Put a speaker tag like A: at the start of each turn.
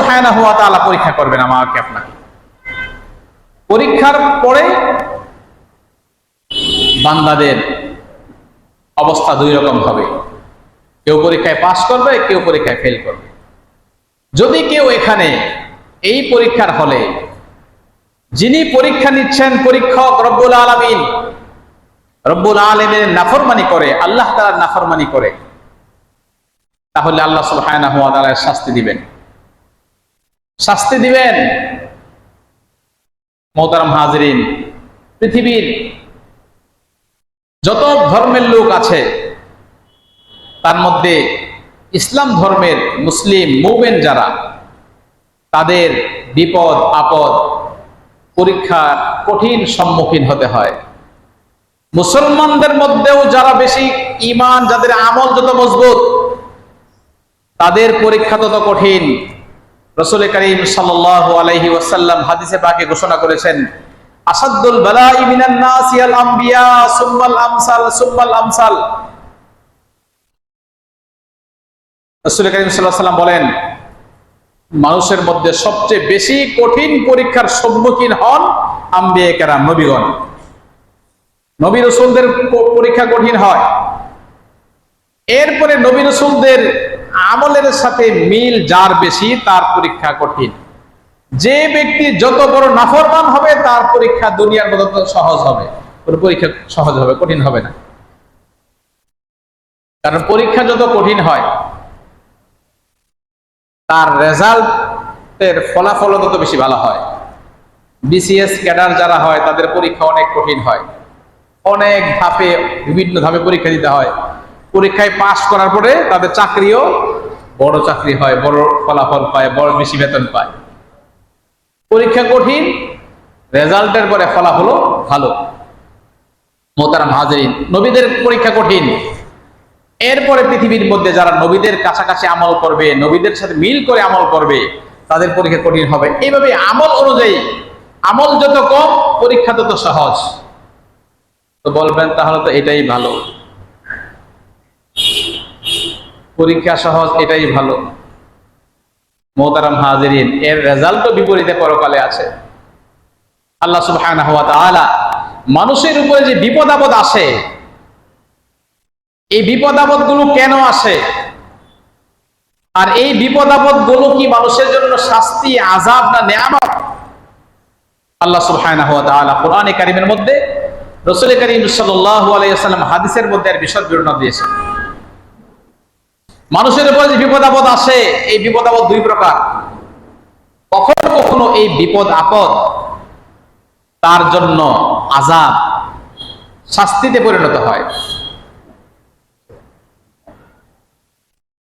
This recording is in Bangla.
A: তাআলা পরীক্ষা করবেন আমাকে আপনাকে। পরীক্ষার পরে বান্দাদের অবস্থা দুই রকম হবে। কেউ পরীক্ষায় পাশ করবে, কেউ পরীক্ষায় ফেল করবে। যদি কেউ এখানে এই পরীক্ষার হলে, যিনি পরীক্ষা নিচ্ছেন পরীক্ষক রব্বুল আলমিন, রব্বুল আলমের নাফরমানি করে, আল্লাহ তালার নাফরমানি করে, তাহলে আল্লাহ সুলহায়না হুয়া তালার শাস্তি দিবেন। শাস্তি দিবেন। মোহতারাম হাজরিন, পৃথিবীর যত ধর্মের লোক আছে, তার মধ্যে ইসলাম ধর্মের মুসলিম মুভমেন যারা, তাদের বিপদ, আপদ পরীক্ষার কঠিন সম্মুখীন হতে হয়। মুসলমানদের মধ্যেও যারা বেশি ইমান যাদের আমল যত মজবুত, তাদের পরীক্ষা তত কঠিন। করিম ওয়াসাল্লাম হাদিসে পাকে ঘোষণা করেছেন আসাদুল বালাই মিনান সুম্মাল আমসাল সুম্মাল আমসাল। রসুল করিম বলেন, মানুষের মধ্যে সবচেয়ে বেশি কঠিন পরীক্ষার সম্মুখীন হন আম্বিয়া নবীগণ। নবী রসুলদের পরীক্ষা কঠিন হয়। এরপরে নবী রসুলদের আমলের সাথে মিল যার বেশি, তার পরীক্ষা কঠিন। যে ব্যক্তি যত বড় নাফরমান হবে, তার পরীক্ষা দুনিয়ার মতো সহজ হবে। পরীক্ষা সহজ হবে, কঠিন হবে না। কারণ পরীক্ষা যত কঠিন হয়, তার রেজাল্টের ফলাফল তত বেশি ভালো হয়। বিসিএস ক্যাডার যারা হয়, তাদের পরীক্ষা অনেক কঠিন হয়। অনেক ধাপে, বিভিন্ন ধাপে পরীক্ষা দিতে হয়। পরীক্ষায় পাশ করার পরে তাদের চাকরিও বড় চাকরি হয়, বড় ফলাফল পায়, বড় বেশি বেতন পায়। পরীক্ষা কঠিন, রেজাল্টের পরে ফলাফলও ভালো। মোতারাম হাজরিন, নবীদের পরীক্ষা কঠিন। এরপরে পৃথিবীর মধ্যে যারা নবীদের কাছাকাছি আমল করবে, নবীদের সাথে মিল করে আমল করবে, তাদের পরীক্ষা কঠিন হবে। এইভাবে আমল অনুযায়ী, আমল যত কম, পরীক্ষা তত সহজ। তো বলবেন, তাহলে তো এটাই ভালো। পরীক্ষা সহজ, এটাই ভালো। মোহতারাম হাজিরিন, এর রেজাল্টও বিপরীতে পরকালে আছে। আল্লাহ তাআলা মানুষের উপরে যে বিপদ আপদ আসে, এই বিপদ আপদগুলো কেন আসে? আর এই বিপদ আপদগুলো কি মানুষের জন্য শাস্তি আজাব না নেয়ামত? আল্লাহ ওয়া কোরআনে কারীমের মধ্যে রসুল করিম সাল্লাল্লাহু আলাইহি হাদিসের মধ্যে এর বিশদ বিবরণ দিয়েছেন। মানুষের উপর যে বিপদ আপদ আসে, এই বিপদ আপদ দুই প্রকার। কখনো কখনো এই বিপদ আপদ তার জন্য আজাব শাস্তিতে পরিণত হয়।